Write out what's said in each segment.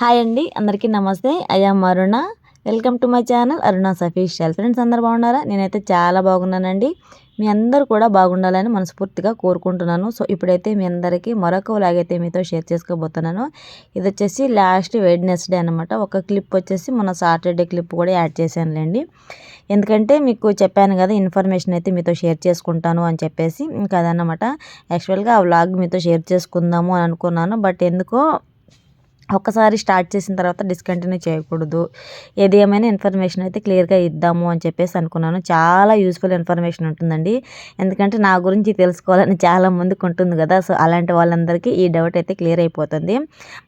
Hi అండి అందరికీ నమస్తే. I'm Aruna welcome to my channel Aruna official friends అందరు బాగున్నారా? నేనైతే చాలా బాగున్నానండి. మీ అందరూ కూడా బాగుండాలని మనస్ఫూర్తిగా కోరుకుంటున్నాను. సో ఇప్పుడైతే మీ అందరికీ మరొక లాగైతే మీతో షేర్ చేసుకోబోతున్నాను. ఇది వచ్చేసి లాస్ట్ వెడ్నెస్డే అనమాట ఒక క్లిప్ వచ్చేసి మన సాటర్డే క్లిప్ కూడా యాడ్ చేశానులేండి. ఎందుకంటే మీకు చెప్పాను కదా ఇన్ఫర్మేషన్ అయితే మీతో షేర్ చేసుకుంటాను అని చెప్పేసి. ఇంకా అదనమాట యాక్చువల్గా ఆ వ్లాగ్ మీతో షేర్ చేసుకుందాము అని అనుకున్నాను. బట్ ఎందుకో ఒక్కసారి స్టార్ట్ చేసిన తర్వాత డిస్కంటిన్యూ చేయకూడదు. ఏది ఏమైనా ఇన్ఫర్మేషన్ అయితే క్లియర్గా ఇద్దాము అని చెప్పేసి అనుకున్నాను. చాలా యూస్ఫుల్ ఇన్ఫర్మేషన్ ఉంటుందండి. ఎందుకంటే నా గురించి తెలుసుకోవాలని చాలా మందికి ఉంటుంది కదా. సో అలాంటి వాళ్ళందరికీ ఈ డౌట్ అయితే క్లియర్ అయిపోతుంది.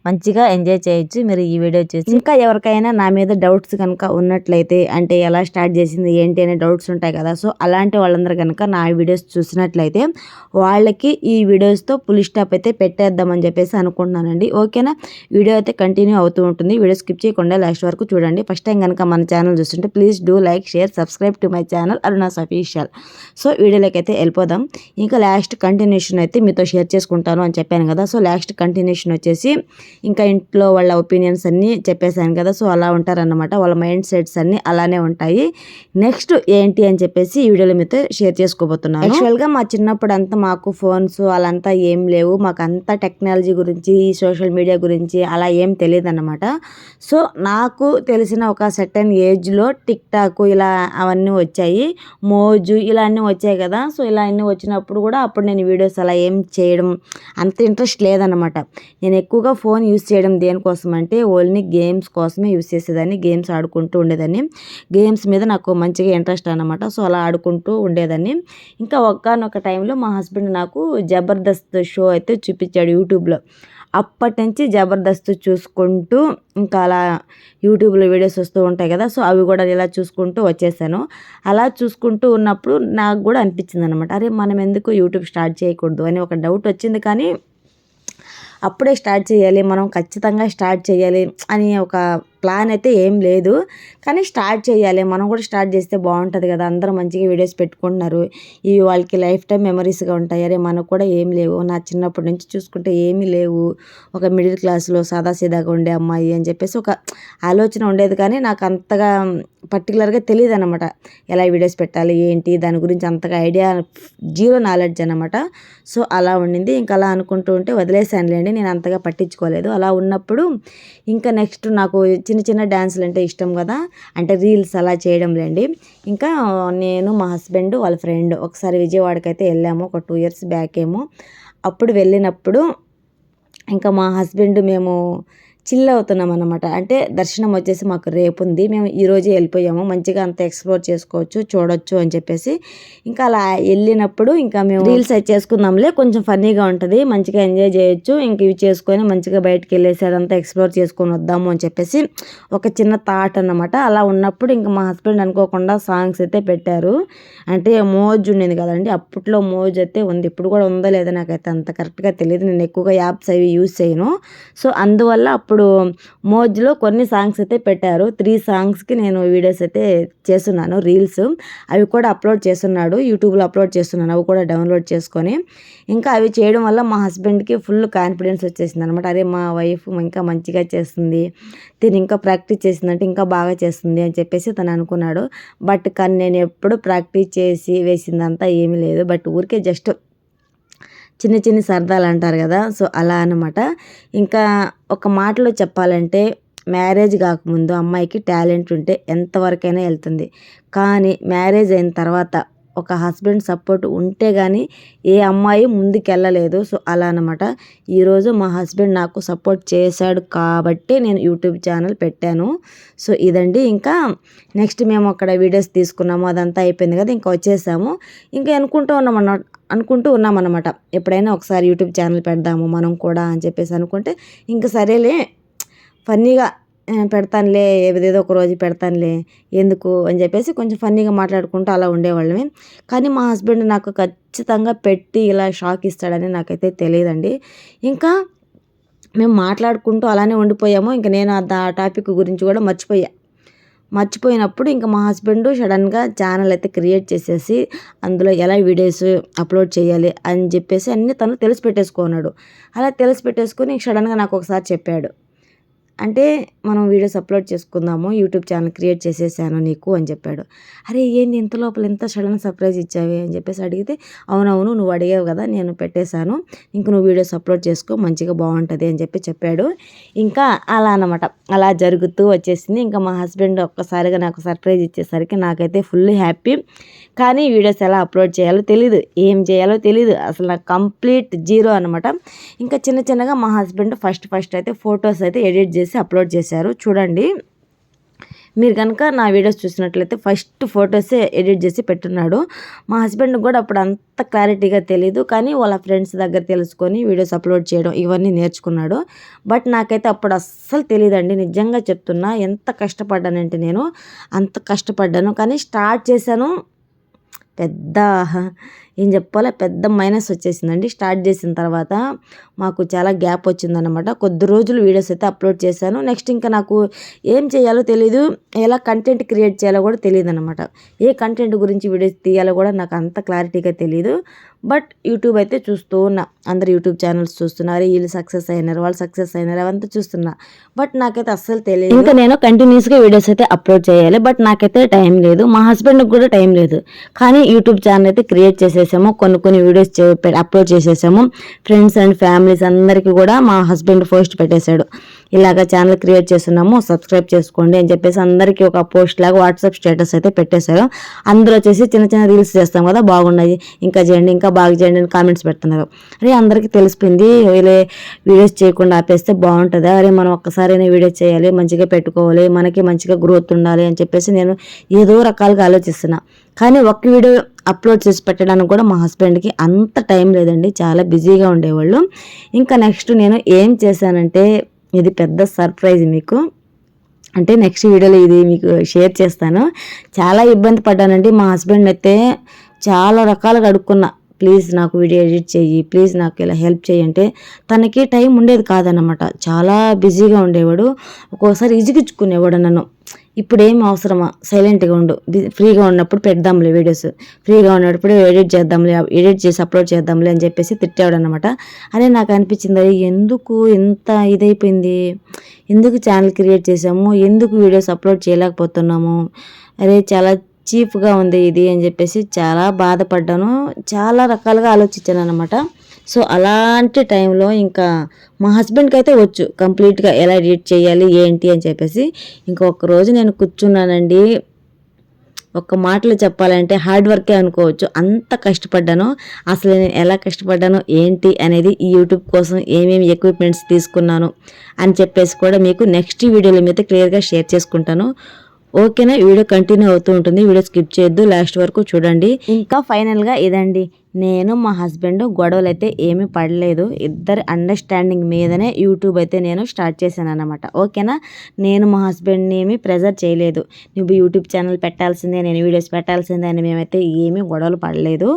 మంచిగా ఎంజాయ్ చేయొచ్చు. మీరు ఈ వీడియో చూసి ఇంకా ఎవరికైనా నా మీద డౌట్స్ కనుక ఉన్నట్లయితే అంటే ఎలా స్టార్ట్ చేసింది ఏంటి అనే డౌట్స్ ఉంటాయి కదా. సో అలాంటి వాళ్ళందరూ కనుక నా వీడియోస్ చూసినట్లయితే వాళ్ళకి ఈ వీడియోస్తో పులి స్టాప్ అయితే పెట్టేద్దామని చెప్పేసి అనుకుంటున్నానండి. ఓకేనా వీడియో వీడియో అయితే కంటిన్యూ అవుతూ ఉంటుంది. వీడియో స్కిప్ చేయకుండా లాస్ట్ వరకు చూడండి. ఫస్ట్ టైం కనుక మన ఛానల్ చూస్తుంటే please do like share subscribe to my channel Aruna's official so వీడియోలోకి అయితే వెళ్ళిపోదాం. ఇంకా లాస్ట్ కంటిన్యూషన్ అయితే మీతో షేర్ చేసుకుంటాను అని చెప్పాను కదా. సో లాస్ట్ కంటిన్యూషన్ వచ్చేసి ఇంకా ఇంట్లో వాళ్ళ ఒపీనియన్స్ అన్నీ చెప్పేశాను కదా. సో అలా ఉంటారన్నమాట. వాళ్ళ మైండ్ సెట్స్ అన్నీ అలానే ఉంటాయి. నెక్స్ట్ ఏంటి అని చెప్పేసి ఈ వీడియోలో మీతో షేర్ చేసుకోబోతున్నాను. యాక్చువల్గా మా చిన్నప్పుడు అంతా మాకు ఫోన్స్ అలాంతా ఏం లేవు. మాకు టెక్నాలజీ గురించి సోషల్ మీడియా గురించి అలా అలా ఏం తెలియదు అనమాట సో నాకు తెలిసిన ఒక సెటన్ ఏజ్లో టిక్ టాక్ ఇలా అవన్నీ వచ్చాయి. మోజు ఇలా అన్నీ వచ్చాయి కదా. సో ఇలా అన్నీ వచ్చినప్పుడు కూడా అప్పుడు నేను వీడియోస్ అలా ఏం చేయడం అంత ఇంట్రెస్ట్ లేదనమాట నేను ఎక్కువగా ఫోన్ యూస్ చేయడం దేనికోసం అంటే ఓన్లీ గేమ్స్ కోసమే యూస్ చేసేదాన్ని గేమ్స్ ఆడుకుంటూ ఉండేదాన్ని. గేమ్స్ మీద నాకు మంచిగా ఇంట్రెస్ట్ అనమాట సో అలా ఆడుకుంటూ ఉండేదాన్ని. ఇంకా ఒక్కనొక టైంలో మా హస్బెండ్ నాకు జబర్దస్త్ షో అయితే చూపించాడు యూట్యూబ్లో అప్పటి నుంచి జబర్దస్త్ చూసుకుంటూ ఇంకా అలా యూట్యూబ్లో వీడియోస్ వస్తూ ఉంటాయి కదా సో అవి కూడా ఇలా చూసుకుంటూ వచ్చేసాను. అలా చూసుకుంటూ ఉన్నప్పుడు నాకు కూడా అనిపించింది అనమాట అరే మనం ఎందుకు యూట్యూబ్ స్టార్ట్ చేయకూడదు? అని ఒక డౌట్ వచ్చింది కానీ అప్పుడే స్టార్ట్ చేయాలి మనం ఖచ్చితంగా స్టార్ట్ చేయాలి అని ఒక ప్లాన్ అయితే ఏం లేదు. కానీ స్టార్ట్ చేయాలి. మనం కూడా స్టార్ట్ చేస్తే బాగుంటుంది కదా. అందరూ మంచిగా వీడియోస్ పెట్టుకుంటున్నారు. ఇవి వాళ్ళకి లైఫ్ టైం మెమరీస్గా ఉంటాయి. అరే మనకు కూడా ఏం లేవు. నా చిన్నప్పటి నుంచి చూసుకుంటే ఏమీ లేవు. ఒక మిడిల్ క్లాస్లో సాదాసీదాగా ఉండే అమ్మాయి అని చెప్పేసి ఒక ఆలోచన ఉండేది. కానీ నాకు అంతగా పర్టికులర్గా తెలియదు అనమాట ఎలా వీడియోస్ పెట్టాలి? ఏంటి? దాని గురించి అంతగా ఐడియా జీరో నాలెడ్జ్ అనమాట సో అలా ఉండింది. ఇంకా అలా అనుకుంటూ ఉంటే వదిలేసానులేండి నేను అంతగా పట్టించుకోలేదు. అలా ఉన్నప్పుడు ఇంకా నెక్స్ట్ నాకు చిన్న చిన్న డ్యాన్సులు అంటే ఇష్టం కదా. అంటే రీల్స్ అలా చేయడం లేండి. ఇంకా నేను మా హస్బెండ్ వాళ్ళ ఫ్రెండ్ ఒకసారి విజయవాడకి అయితే వెళ్ళాము. ఒక టూ ఇయర్స్ బ్యాక్ ఏమో. అప్పుడు వెళ్ళినప్పుడు ఇంకా మా హస్బెండ్ మేము చిల్ అవుతున్నాం అనమాట అంటే దర్శనం వచ్చేసి మాకు రేపు ఉంది మేము ఈరోజే వెళ్ళిపోయాము. మంచిగా అంత ఎక్స్ప్లోర్ చేసుకోవచ్చు చూడొచ్చు అని చెప్పేసి. ఇంకా అలా వెళ్ళినప్పుడు ఇంకా మేము రీల్స్ అయితే చేసుకుందాంలే. కొంచెం ఫన్నీగా ఉంటుంది. మంచిగా ఎంజాయ్ చేయొచ్చు. ఇంక ఇవి చేసుకొని మంచిగా బయటకు వెళ్ళేసి అదంతా ఎక్స్ప్లోర్ చేసుకొని వద్దాము అని చెప్పేసి ఒక చిన్న థాట్ అనమాట అలా ఉన్నప్పుడు ఇంకా మా హస్బెండ్ అనుకోకుండా సాంగ్స్ అయితే పెట్టారు. అంటే మోజ్ ఉండేది కదండి. అప్పట్లో మోజ్ అయితే ఉంది. ఇప్పుడు కూడా ఉందో లేదో నాకైతే అంత కరెక్ట్గా తెలియదు నేను ఎక్కువగా యాప్స్ అవి యూజ్ చేయను. సో అందువల్ల అప్పుడు మోజ్లో కొన్ని సాంగ్స్ అయితే పెట్టారు. త్రీ సాంగ్స్కి నేను వీడియోస్ అయితే చేస్తున్నాను రీల్స్. అవి కూడా అప్లోడ్ చేస్తున్నాడు యూట్యూబ్లో అప్లోడ్ చేస్తున్నాను. అవి కూడా డౌన్లోడ్ చేసుకొని. ఇంకా అవి చేయడం వల్ల మా హస్బెండ్కి ఫుల్ కాన్ఫిడెన్స్ వచ్చేసింది అనమాట అరే మా వైఫ్ ఇంకా మంచిగా చేస్తుంది. తిని ఇంకా ప్రాక్టీస్ చేసిందంటే ఇంకా బాగా చేస్తుంది అని చెప్పేసి తను అనుకున్నాడు. బట్ కానీ నేను ఎప్పుడు ప్రాక్టీస్ చేసి వేసిందంతా ఏమీ లేదు. బట్ ఊరికే జస్ట్ చిన్న చిన్న సరదాలు అంటారు కదా సో అలా అనమాట ఇంకా ఒక మాటలో చెప్పాలంటే మ్యారేజ్ కాకముందు అమ్మాయికి టాలెంట్ ఉంటే ఎంతవరకైనా వెళ్తుంది. కానీ మ్యారేజ్ అయిన తర్వాత ఒక హస్బెండ్ సపోర్ట్ ఉంటే కానీ ఏ అమ్మాయి ముందుకెళ్ళలేదు. సో అలా అనమాట ఈరోజు మా హస్బెండ్ నాకు సపోర్ట్ చేశాడు కాబట్టి నేను యూట్యూబ్ ఛానల్ పెట్టాను. సో ఇదండి. ఇంకా నెక్స్ట్ మేము అక్కడ వీడియోస్ తీసుకున్నాము. అదంతా అయిపోయింది కదా ఇంకా వచ్చేసాము. ఇంకా అనుకుంటూ ఉన్నాం అన్నమాట అనుకుంటూ ఉన్నామన్నమాట ఎప్పుడైనా ఒకసారి యూట్యూబ్ ఛానల్ పెడదాము మనం కూడా అని చెప్పేసి అనుకుంటే ఇంకా సరేలే ఫన్నీగా పెడతానులే ఏదేదో ఒక రోజు పెడతానులే ఎందుకు అని చెప్పేసి కొంచెం ఫన్నీగా మాట్లాడుకుంటూ అలా ఉండేవాళ్ళమే. కానీ మా హస్బెండ్ నాకు ఖచ్చితంగా పెట్టి ఇలా షాక్ ఇస్తాడని నాకైతే తెలియదండి. ఇంకా మేము మాట్లాడుకుంటూ అలానే ఉండిపోయాము. ఇంకా నేను ఆ టాపిక్ గురించి కూడా మర్చిపోయా. మర్చిపోయినప్పుడు ఇంకా మా హస్బెండ్ సడన్గా ఛానల్ అయితే క్రియేట్ చేసేసి అందులో ఎలా వీడియోస్ అప్లోడ్ చేయాలి అని చెప్పేసి అన్నీ తను తెలిసి పెట్టేసుకున్నాడు అలా తెలిసి పెట్టేసుకొని సడన్గా నాకు ఒకసారి చెప్పాడు. అంటే మనం వీడియోస్ అప్లోడ్ చేసుకుందాము యూట్యూబ్ ఛానల్ క్రియేట్ చేసేసాను నీకు అని చెప్పాడు. అరే ఏంది ఇంత లోపల ఇంత సడన్ సర్ప్రైజ్ ఇచ్చావి అని చెప్పేసి అడిగితే అవునవును నువ్వు అడిగావు కదా నేను పెట్టేశాను. ఇంక నువ్వు వీడియోస్ అప్లోడ్ చేసుకో మంచిగా బాగుంటుంది అని చెప్పి చెప్పాడు. ఇంకా అలా అనమాట అలా జరుగుతూ వచ్చేసింది. ఇంకా మా హస్బెండ్ ఒక్కసారిగా నాకు సర్ప్రైజ్ ఇచ్చేసరికి నాకైతే ఫుల్ హ్యాపీ. కానీ వీడియోస్ ఎలా అప్లోడ్ చేయాలో తెలీదు. ఏం చేయాలో తెలీదు. అసలు నాకు కంప్లీట్ జీరో అనమాట ఇంకా చిన్న చిన్నగా మా హస్బెండ్ ఫస్ట్ ఫస్ట్ అయితే ఫొటోస్ అయితే ఎడిట్ చేసి అప్లోడ్ చేశారు. చూడండి. మీరు కనుక నా వీడియోస్ చూసినట్లయితే ఫస్ట్ ఫొటోసే ఎడిట్ చేసి పెట్టున్నాడు. మా హస్బెండ్ కూడా అప్పుడు అంత క్లారిటీగా తెలియదు కానీ వాళ్ళ ఫ్రెండ్స్ దగ్గర తెలుసుకొని వీడియోస్ అప్లోడ్ చేయడం ఇవన్నీ నేర్చుకున్నాడు. బట్ నాకైతే అప్పుడు అస్సలు తెలియదండి నిజంగా చెప్తున్నా ఎంత కష్టపడ్డానంటే నేను అంత కష్టపడ్డాను. కానీ స్టార్ట్ చేశాను పెద్ద ఏం చెప్పాలో? పెద్ద మైనస్ వచ్చేసిందండి. స్టార్ట్ చేసిన తర్వాత మాకు చాలా గ్యాప్ వచ్చిందనమాట కొద్ది రోజులు వీడియోస్ అయితే అప్లోడ్ చేశాను. నెక్స్ట్ ఇంకా నాకు ఏం చేయాలో తెలీదు. ఎలా కంటెంట్ క్రియేట్ చేయాలో కూడా తెలియదు అనమాట ఏ కంటెంట్ గురించి వీడియోస్ తీయాలో కూడా నాకు అంత క్లారిటీగా తెలియదు బట్ యూట్యూబ్ అయితే చూస్తూ ఉన్నా. అందరు యూట్యూబ్ ఛానల్స్ చూస్తున్నారు. వీళ్ళు సక్సెస్ అయినారు వాళ్ళు సక్సెస్ అయినారు. అవంతా చూస్తున్నా. బట్ నాకైతే అస్సలు తెలియదు ఇంకా నేను కంటిన్యూస్గా వీడియోస్ అయితే అప్లోడ్ చేయాలి. బట్ నాకైతే టైం లేదు. మా హస్బెండ్కి కూడా టైం లేదు. కానీ యూట్యూబ్ ఛానల్ అయితే క్రియేట్ చేసేసాము. కొన్ని కొన్ని వీడియోస్ అప్లోడ్ చేసేసాము. ఫ్రెండ్స్ అండ్ ఫ్యామిలీస్ అందరికీ కూడా మా హస్బెండ్ పోస్ట్ పెట్టేశాడు. ఇలాగ ఛానల్ క్రియేట్ చేస్తున్నాము సబ్స్క్రైబ్ చేసుకోండి అని చెప్పేసి అందరికీ ఒక పోస్ట్ లాగా వాట్సాప్ స్టేటస్ అయితే పెట్టేశారు. అందరూ వచ్చేసి చిన్న చిన్న రీల్స్ చేస్తాం కదా బాగున్నాయి. ఇంకా చేయండి ఇంకా బాగా చేయండి అని కామెంట్స్ పెడుతున్నారు. అరే అందరికీ తెలిసిపోయింది. వీళ్ళే వీడియోస్ చేయకుండా ఆపేస్తే బాగుంటుంది. అరే మనం ఒక్కసారైనా వీడియోస్ చేయాలి మంచిగా పెట్టుకోవాలి మనకి మంచిగా గ్రోత్ ఉండాలి అని చెప్పేసి నేను ఏదో రకాలుగా ఆలోచిస్తున్నా. కానీ ఒక్క వీడియో అప్లోడ్ చేసి పెట్టడానికి కూడా మా హస్బెండ్కి అంత టైం లేదండి. చాలా బిజీగా ఉండేవాళ్ళు. ఇంకా నెక్స్ట్ నేను ఏం చేశానంటే ఇది పెద్ద సర్ప్రైజ్ మీకు. అంటే నెక్స్ట్ వీడియోలో ఇది మీకు షేర్ చేస్తాను. చాలా ఇబ్బంది పడ్డానండి. మా హస్బెండ్ అయితే చాలా రకాలుగా అడుక్కున్నా. ప్లీజ్ నాకు వీడియో ఎడిట్ చెయ్యి ప్లీజ్ నాకు ఇలా హెల్ప్ చేయి అంటే తనకి టైం ఉండేది కాదనమాట చాలా బిజీగా ఉండేవాడు. ఒక్కోసారి ఇజిగిచ్చుకునేవాడు నన్ను. ఇప్పుడు ఏం అవసరమా? సైలెంట్గా ఉండు. ఫ్రీగా ఉన్నప్పుడు పెడదాంలే వీడియోస్. ఫ్రీగా ఉన్నప్పుడు ఎడిట్ చేద్దాంలే ఎడిట్ చేసి అప్లోడ్ చేద్దాంలే అని చెప్పేసి తిట్టాడు అనమాట అదే నాకు అనిపించింది ఎందుకు ఎంత ఇదైపోయింది? ఎందుకు ఛానల్ క్రియేట్ చేసాము? ఎందుకు వీడియోస్ అప్లోడ్ చేయలేకపోతున్నాము? అరే చాలా చీప్గా ఉంది ఇది అని చెప్పేసి చాలా బాధపడ్డాను. చాలా రకాలుగా ఆలోచించాను అనమాట సో అలాంటి టైంలో ఇంకా మా హస్బెండ్కి అయితే వచ్చు కంప్లీట్గా ఎలా ఎడిట్ చేయాలి ఏంటి అని చెప్పేసి. ఇంకొక రోజు నేను కూర్చున్నానండి. ఒక మాటలు చెప్పాలంటే హార్డ్ వర్కే అనుకోవచ్చు. అంత కష్టపడ్డాను. అసలు నేను ఎలా కష్టపడ్డాను ఏంటి అనేది ఈ యూట్యూబ్ కోసం ఏమేమి ఎక్విప్మెంట్స్ తీసుకున్నాను అని చెప్పేసి కూడా మీకు నెక్స్ట్ వీడియోలో మీద క్లియర్గా షేర్ చేసుకుంటాను. ఓకేనా? వీడియో కంటిన్యూ అవుతూ ఉంటుంది. వీడియో స్కిప్ చేయొద్దు. లాస్ట్ వరకు చూడండి. ఇంకా ఫైనల్గా ఇదండి. నేను మా హస్బెండ్ గొడవలు అయితే ఏమీ పడలేదు. ఇద్దరి అండర్స్టాండింగ్ మీదనే యూట్యూబ్ అయితే నేను స్టార్ట్ చేశాను అనమాట ఓకేనా? నేను మా హస్బెండ్ని ఏమీ ప్రెజర్ చేయలేదు. నువ్వు యూట్యూబ్ ఛానల్ పెట్టాల్సిందే నేను వీడియోస్ పెట్టాల్సిందే అని మేమైతే ఏమీ గొడవలు పడలేదు.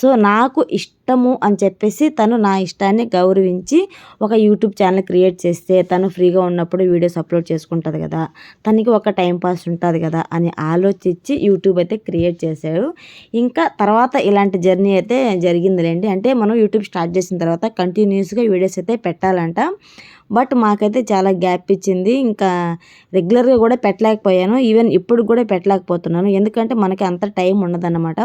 సో నాకు ఇష్టము అని చెప్పేసి తను నా ఇష్టాన్ని గౌరవించి ఒక యూట్యూబ్ ఛానల్ క్రియేట్ చేస్తే తను ఫ్రీగా ఉన్నప్పుడు వీడియోస్ అప్లోడ్ చేసుకుంటుంది కదా. తనకి ఒక టైం పాస్ ఉంటుంది కదా అని ఆలోచించి యూట్యూబ్ అయితే క్రియేట్ చేశాడు. ఇంకా తర్వాత ఇలాంటి జర్నీ అయితే జరిగిందిలేండి. అంటే మనం యూట్యూబ్ స్టార్ట్ చేసిన తర్వాత కంటిన్యూస్గా వీడియోస్ అయితే పెట్టాలంట. బట్ మాకైతే చాలా గ్యాప్ ఇచ్చింది. ఇంకా రెగ్యులర్గా కూడా పెట్టలేకపోయాను. ఈవెన్ ఇప్పుడు కూడా పెట్టలేకపోతున్నాను. ఎందుకంటే మనకి అంత టైం ఉండదన్నమాట.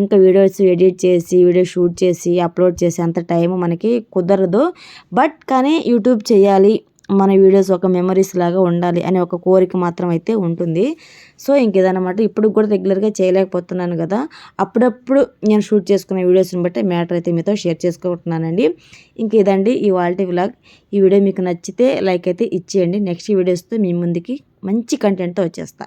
ఇంకా వీడియోస్ ఎడిట్ చేసి వీడియో షూట్ చేసి అప్లోడ్ చేసి అంత టైం మనకి కుదరదు. బట్ కానీ యూట్యూబ్ చేయాలి. మన వీడియోస్ ఒక మెమరీస్ లాగా ఉండాలి అనే ఒక కోరిక మాత్రం అయితే ఉంటుంది. సో ఇంకేదన్నమాట ఇప్పుడు కూడా రెగ్యులర్గా చేయలేకపోతున్నాను కదా అప్పుడప్పుడు నేను షూట్ చేసుకునే వీడియోస్ని బట్టి మ్యాటర్ అయితే మీతో షేర్ చేసుకుంటున్నానండి. ఇంక ఇదండి ఈ వాల్టీ వ్లాగ్ ఈ వీడియో మీకు నచ్చితే లైక్ అయితే ఇచ్చేయండి. నెక్స్ట్ వీడియోస్తో మీ ముందుకి మంచి కంటెంట్తో వచ్చేస్తా.